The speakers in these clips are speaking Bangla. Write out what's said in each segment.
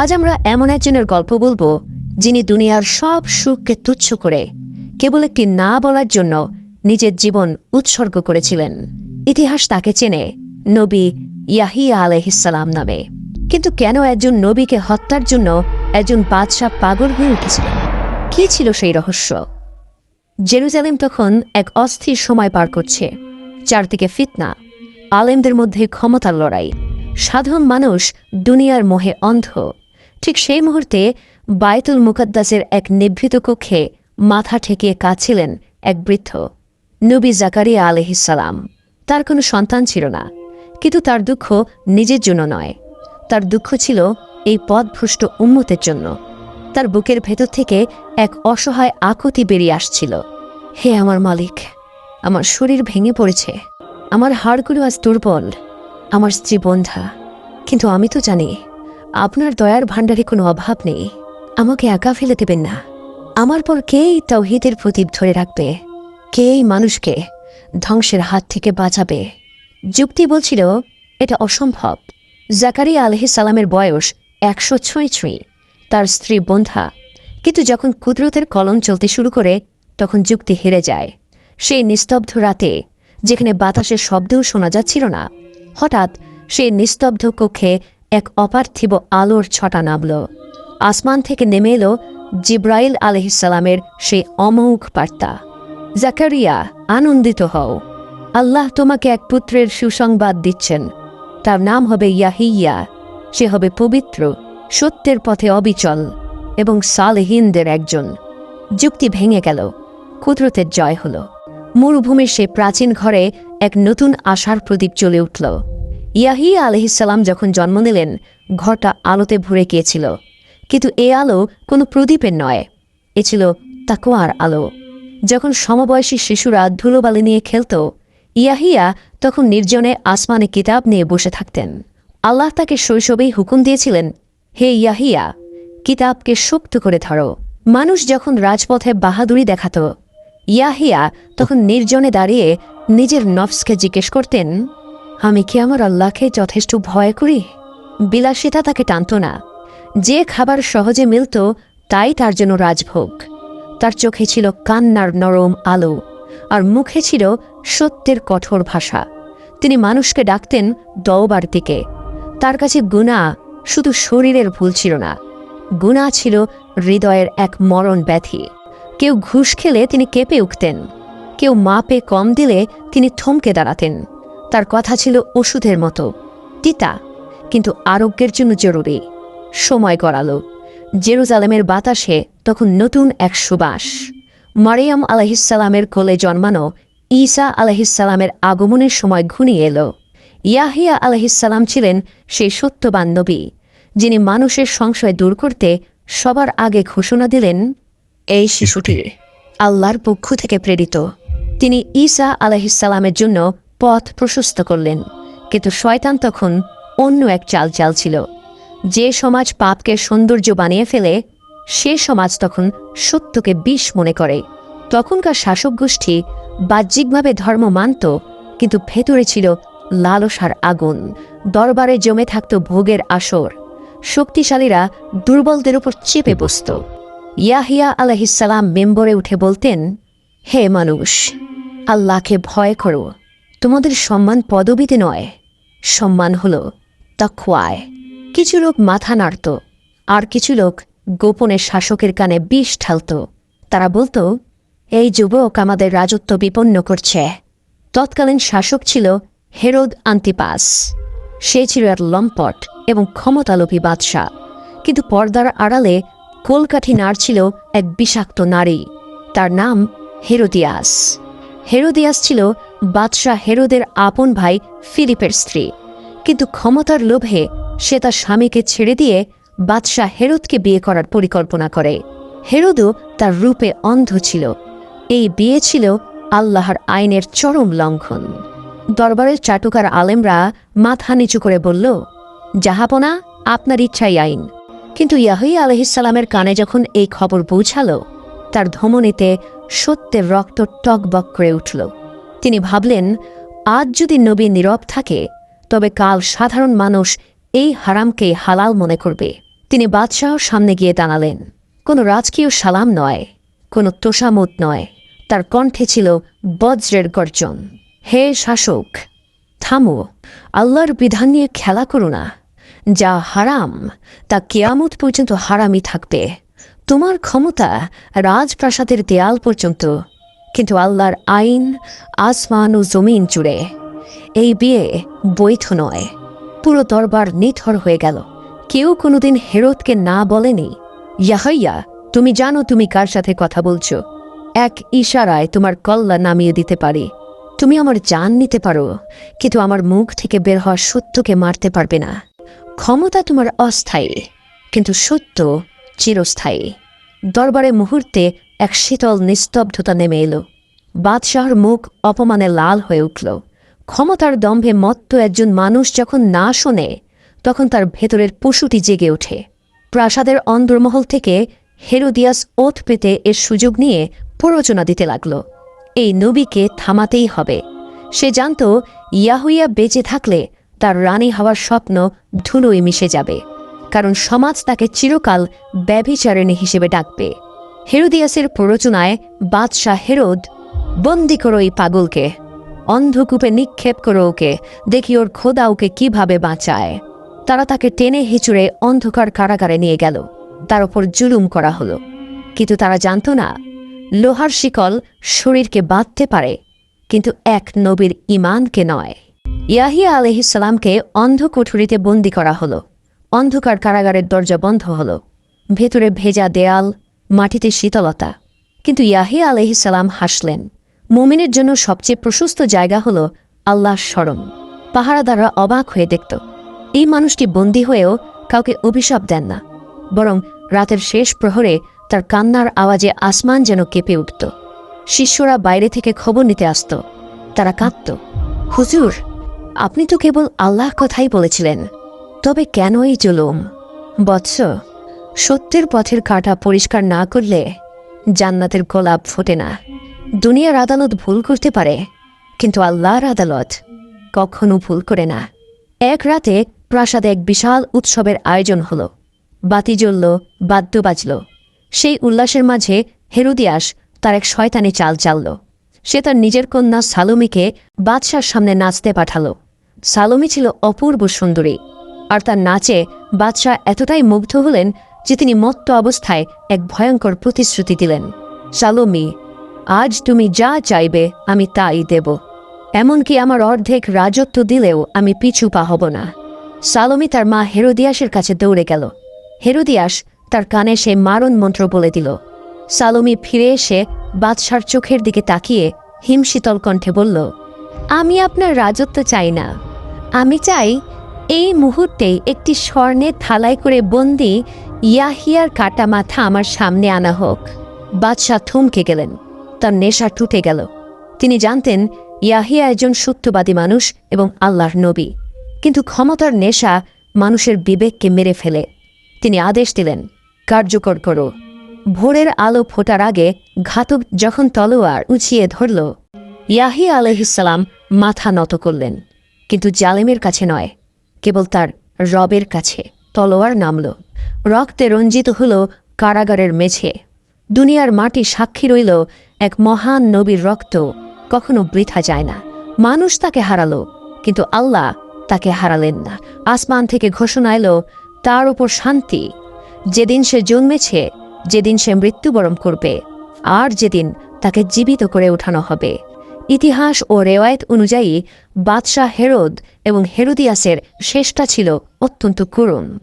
আজ আমরা এমন একজনের গল্প বলব, যিনি দুনিয়ার সব সুখকে তুচ্ছ করে, কেবল একটি না বলার জন্য নিজের জীবন উৎসর্গ করেছিলেন। ইতিহাস তাকে চেনে, নবী ইয়াহিয়া আলহিসাল্লাম নামে। কিন্তু কেন একজন নবীকে হত্যার জন্য একজন বাদশাহ পাগল হয়ে উঠেছিলেন? কি ছিল সেই রহস্য? জেরুজালেম তখন এক অস্থির সময় পার করছে। চারদিকে ফিতনা, আলেমদের মধ্যে ক্ষমতার লড়াই, সাধারণ মানুষ দুনিয়ার মোহে অন্ধ। ঠিক সেই মুহূর্তে বায়তুল মুকদ্দাসের এক নিভৃত কক্ষে মাথা ঠেকিয়ে কাঁদছিলেন এক বৃদ্ধ, নবী জাকারিয়া আলহিসাল্লাম তার কোনো সন্তান ছিল না, কিন্তু তার দুঃখ নিজের জন্য নয়। তার দুঃখ ছিল এই পথভ্রষ্ট উন্মতের জন্য। তার বুকের ভেতর থেকে এক অসহায় আকুতি বেরিয়ে আসছিল। হে আমার মালিক, আমার শরীর ভেঙে পড়েছে, আমার হাড়গুলো আজ দুর্বল, আমার স্ত্রী বন্ধা, কিন্তু আমি তো জানি আপনার দয়ার ভাণ্ডারে কোনো অভাব নেই। আমাকে একা ফেলে দেবেন না। আমার পর কে এই তৌহিদের প্রদীপ ধরে রাখবে? কে এই মানুষকে ধ্বংসের হাত থেকে বাঁচাবে? যুক্তি বলছিল, এটা অসম্ভব। জাকারিয়া আলহি সালামের বয়স একশো ছুঁই ছুঁই তার স্ত্রী বন্ধা। কিন্তু যখন কুদরতের কলম চলতে শুরু করে, তখন যুক্তি হেরে যায়। সেই নিস্তব্ধ রাতে, যেখানে বাতাসের শব্দও শোনা যাচ্ছিল না, হঠাৎ সেই নিস্তব্ধ কক্ষে এক অপার্থিব আলোর ছটা নামল আসমান থেকে নেমে এলো জিব্রাইল আলহিসাল্লামের সেই অমৌখ বার্তা। জাকারিয়া, আনন্দিত হও। আল্লাহ তোমাকে এক পুত্রের সুসংবাদ দিচ্ছেন। তার নাম হবে ইয়াহিয়া। সে হবে পবিত্র, সত্যের পথে অবিচল এবং সালহীনদের একজন। যুক্তি ভেঙে গেল, কুদরতের জয় হল। মরুভূমির সে প্রাচীন ঘরে এক নতুন আশার প্রদীপ চলে উঠল। ইয়াহিয়া আলহিসাল্লাম যখন জন্ম নিলেন, ঘরটা আলোতে ভরে গিয়েছিল। কিন্তু এ আলো কোনো প্রদীপের নয়, এ ছিল তাকোয়ার আলো। যখন সমবয়সী শিশুরা ধুলোবালি নিয়ে খেলত, ইয়াহিয়া তখন নির্জনে আসমানে কিতাব নিয়ে বসে থাকতেন। আল্লাহ তাকে শৈশবেই হুকুম দিয়েছিলেন, হে ইয়াহিয়া, কিতাবকে শক্ত করে ধরো। মানুষ যখন রাজপথে বাহাদুরি দেখাত, ইয়াহিয়া তখন নির্জনে দাঁড়িয়ে নিজের নফসকে জিজ্ঞেস করতেন আমি কি আমার আল্লাহকে যথেষ্ট ভয় করি? বিলাসিতা তাকে টানত না। যে খাবার সহজে মিলত, তাই তার জন্য রাজভোগ। তার চোখে ছিল কান্নার নরম আলো, আর মুখে ছিল সত্যের কঠোর ভাষা। তিনি মানুষকে ডাকতেন দওবার দিকে। তার কাছে গুণা শুধু শরীরের ভুল ছিল না। গুণা ছিল হৃদয়ের এক মরণ ব্যাধি। কেউ ঘুষ খেলে তিনি কেঁপে উঠতেন। কেউ মাপে কম দিলে তিনি থমকে দাঁড়াতেন। তার কথা ছিল ওষুধের মতো। তিতা কিন্তু আরোগ্যের জন্য জরুরি। সময় গড়ালো। জেরুজালেমের বাতাসে তখন নতুন এক সুবাস। মারিয়াম আলহিসাল্লামের কোলে জন্মানো ঈসা আলহিসাল্লামের আগমনের সময় ঘুনিয়ে এলো। ইয়াহিয়া আলহিসাল্লাম ছিলেন সেই সত্যবান নবী যিনি মানুষের সংশয় দূর করতে সবার আগে ঘোষণা দিলেন এই শিশুটি আল্লাহর পক্ষ থেকে প্রেরিত। তিনি ঈসা আলহিসাল্লামের জন্য পথ প্রশস্ত করলেন, কিন্তু শয়তান তখন অন্য এক চাল চাল ছিল। যে সমাজ পাপকে সৌন্দর্য বানিয়ে ফেলে, সে সমাজ তখন সত্যকে বিষ মনে করে। তখনকার শাসক গোষ্ঠী বাহ্যিকভাবে ধর্ম মানত, কিন্তু ভেতরে ছিল লালসার আগুন। দরবারে জমে থাকত ভোগের আসর। শক্তিশালীরা দুর্বলদের উপর চেপে বসত। ইয়াহিয়া আলহিসাল্লাম মেম্বরে উঠে বলতেন, হে মানুষ, আল্লাহকে ভয় করো। তোমাদের সম্মান পদবিতে নয়। সম্মান হল তখোয়ায় কিছু লোক মাথা নাড়ত, আর কিছু লোক গোপনে শাসকের কানে বিষ ঢালত। তারা বলতো, এই যুবক আমাদের রাজত্ব বিপন্ন করছে। তৎকালীন শাসক ছিল হেরোদ আন্তিপাস। সে ছিল এক লম্পট এবং ক্ষমতালোভী বাদশাহ। কিন্তু পর্দার আড়ালে কোলকাঠি নাড়ছিল এক বিষাক্ত নারী। তার নাম হেরোদিয়াস। হেরোদিয়াস ছিল বাদশাহ হেরোদের আপন ভাই ফিলিপের স্ত্রী। কিন্তু ক্ষমতার লোভে সে তার স্বামীকে ছেড়ে দিয়ে বাদশাহ হেরোদকে বিয়ে করার পরিকল্পনা করে। হেরোদও তার রূপে অন্ধ ছিল। এই বিয়ে ছিল আল্লাহর আইনের চরম লঙ্ঘন। দরবারের চাটুকার আলেমরা মাথা নিচু করে বলল, জাহাপনা, আপনার ইচ্ছাই আইন। কিন্তু ইয়াহি আলহিসাল্লামের কানে যখন এই খবর পৌঁছালো, তার ধমনীতে সত্যের রক্ত টকবক করে উঠল। তিনি ভাবলেন, আজ যদি নবী নীরব থাকে, তবে কাল সাধারণ মানুষ এই হারামকে হালাল মনে করবে। তিনি বাদশাহর সামনে গিয়ে দাঁড়ালেন। কোনো রাজকীয় সালাম নয়, কোনো তোষামত নয়, তার কণ্ঠে ছিল বজ্রের গর্জন। হে শাসক, থামো, আল্লাহর বিধান নিয়ে খেলা করো না। যা হারাম, তা কেয়ামত পর্যন্ত হারামই থাকবে। তোমার ক্ষমতা রাজপ্রাসাদের দেয়াল পর্যন্ত কিন্তু আল্লাহর আইন, আসমান ও জমিন জুড়ে এই বিয়ে বৈধ নয়। পুরো দরবার নিথর হয়ে গেল। কেউ কোনোদিন হেরতকে না বলেনি, ইয়াহাইয়া, তুমি জানো তুমি কার সাথে কথা বলছো? এক ইশারায় তোমার কল্লা নামিয়ে দিতে পারি। তুমি আমার জান নিতে পারো, কিন্তু আমার মুখ থেকে বের হওয়া সত্যকে মারতে পারবে না। ক্ষমতা তোমার অস্থায়ী, কিন্তু সত্য চিরস্থায়ী। দরবারে মুহূর্তে এক শীতল নিস্তব্ধতা নেমে এলো। বাদশাহর মুখ অপমানে লাল হয়ে উঠল। ক্ষমতার দম্ভে মত্ত একজন মানুষ যখন না শোনে, তখন তার ভেতরের পশুটি জেগে ওঠে। প্রাসাদের অন্দরমহল থেকে হেরোদিয়াস ওথ পেতে এর সুযোগ নিয়ে প্ররোচনা দিতে লাগল। এই নবীকে থামাতেই হবে। সে জানত ইয়াহুইয়া বেঁচে থাকলে তার রানী হওয়ার স্বপ্ন ধুলোয় মিশে যাবে, কারণ সমাজ তাকে চিরকাল ব্যভিচারিণী হিসেবে ডাকবে। হেরোদিয়াসের প্ররোচনায় বাদশাহ হেরোদ, বন্দি করো এই পাগলকে, অন্ধকূপে নিক্ষেপ করো ওকে, দেখি ওর খোদা ওকে কীভাবে বাঁচায়। তারা তাকে টেনে হিচুড়ে অন্ধকার কারাগারে নিয়ে গেল। তার ওপর জুলুম করা হলো। কিন্তু তারা জানত না, লোহার শিকল শরীরকে বাঁধতে পারে, কিন্তু এক নবীর ইমানকে নয়। ইয়াহিয়া আলহিসাল্লামকে অন্ধ কুঠুরিতে বন্দি করা হলো। অন্ধকার কারাগারের দরজা বন্ধ হলো। ভেতরে ভেজা দেয়াল মাটিতে শীতলতা। কিন্তু ইয়াহিয়া আলহিসাল্লাম হাসলেন। মুমিনের জন্য সবচেয়ে প্রশস্ত জায়গা হল আল্লাহর স্মরণ। পাহারাদাররা অবাক হয়ে দেখত, এই মানুষটি বন্দী হয়েও কাউকে অভিশাপ দেন না, বরং রাতের শেষ প্রহরে তার কান্নার আওয়াজে আসমান যেন কেঁপে উঠত। শিষ্যরা বাইরে থেকে খবর নিতে আসত, তারা কাঁদত, হুজুর, আপনি তো কেবল আল্লাহ কথাই বলেছিলেন, তবে কেন এই জুলুম? বৎস সত্যের পথের কাঁটা পরিষ্কার না করলে জান্নাতের গোলাপ ফোটে না। দুনিয়ার আদালত ভুল করতে পারে, কিন্তু আল্লাহর আদালত কখনো ভুল করে না। এক রাতে প্রাসাদে এক বিশাল উৎসবের আয়োজন হলো। বাতি জ্বলল, বাদ্য বাজল। সেই উল্লাসের মাঝে হেরুদিয়াস তার এক শয়তানি চাল চালল। সে তার নিজের কন্যা সালোমিকে বাদশার সামনে নাচতে পাঠালো। সালোমি ছিল অপূর্ব সুন্দরী, আর তার নাচে বাদশাহ এতটাই মুগ্ধ হলেন যে তিনি মত্ত অবস্থায় এক ভয়ঙ্কর প্রতিশ্রুতি দিলেন সালোমি আজ তুমি যা চাইবে আমি তাই দেব। এমনকি আমার অর্ধেক রাজত্ব দিলেও আমি পিছু পা হব না। সালোমি তার মা হেরোদিয়াসের কাছে দৌড়ে গেল। হেরোদিয়াস তার কানে সে মারণ মন্ত্র বলে দিল। সালোমি ফিরে এসে বাদশার চোখের দিকে তাকিয়ে হিমশীতল কণ্ঠে বলল, আমি আপনার রাজত্ব চাই না। আমি চাই এই মুহূর্তেই একটি স্বর্ণের থালায় করে বন্দি ইয়াহিয়ার কাটা মাথা আমার সামনে আনা হোক। বাদশাহ থমকে গেলেন, তার নেশা টুটে গেল। তিনি জানতেন, ইয়াহিয়া একজন সত্যবাদী মানুষ এবং আল্লাহর নবী। কিন্তু ক্ষমতার নেশা মানুষের বিবেককে মেরে ফেলে। তিনি আদেশ দিলেন, কার্যকর করো। ভোরের আলো ফোটার আগে ঘাতক যখন তলোয়ার উঁচিয়ে ধরল, ইয়াহিয়া আলহিসাল্লাম মাথা নত করলেন। কিন্তু জালেমের কাছে নয়, কেবল তার রবের কাছে তলোয়ার নামল। রক্তে রঞ্জিত হল কারাগারের মেঝে। দুনিয়ার মাটি সাক্ষী রইল এক মহান নবীর রক্ত। কখনো বৃথা যায় না। মানুষ তাকে হারালো, কিন্তু আল্লাহ তাকে হারালেন না। আসমান থেকে ঘোষণা এলো, তার উপর শান্তি। যেদিন সে জন্মেছে, যেদিন সে মৃত্যুবরণ করবে, আর যেদিন তাকে জীবিত করে উঠানো হবে। ইতিহাস ও রেওয়ায়ত অনুযায়ী বাদশাহ হেরোদ এবং হেরোদিয়াসের শেষটা ছিল অত্যন্ত করুণ।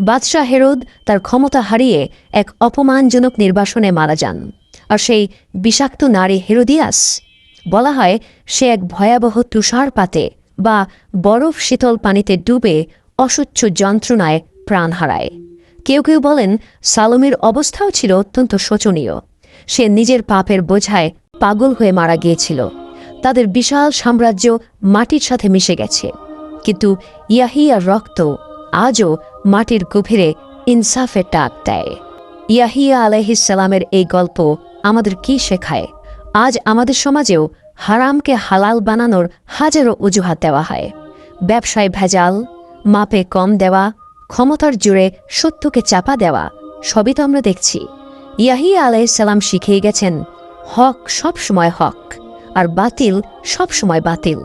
বাদশাহ হেরোদ তার ক্ষমতা হারিয়ে এক অপমানজনক নির্বাসনে মারা যান। আর সেই বিষাক্ত নারী হেরোদিয়াস, বলা হয় সে এক ভয়াবহ তুষারপাতে বা বরফ শীতল পানিতে ডুবে অসহ্য যন্ত্রণায় প্রাণ হারায়। কেউ কেউ বলেন সালোমের অবস্থাও ছিল অত্যন্ত শোচনীয়। সে নিজের পাপের বোঝায় পাগল হয়ে মারা গিয়েছিল। তাদের বিশাল সাম্রাজ্য মাটির সাথে মিশে গেছে। কিন্তু ইয়াহিয়ার রক্ত আজও মাটির গভীরে ইনসাফের ডাক দেয়। ইয়াহিয়া আলহিসাল্লামের এই গল্প আমাদের কি শেখায়? আজ আমাদের সমাজেও হারামকে হালাল বানানোর হাজারো অজুহাত দেওয়া হয়। ব্যবসায় ভেজাল, মাপে কম দেওয়া, ক্ষমতার জুড়ে সত্যকে চাপা দেওয়া, সবই তো আমরা দেখছি। ইয়াহিয়া আলাইসাল্লাম শিখিয়ে গেছেন, হক সব সময় হক, আর বাতিল সব সময় বাতিল।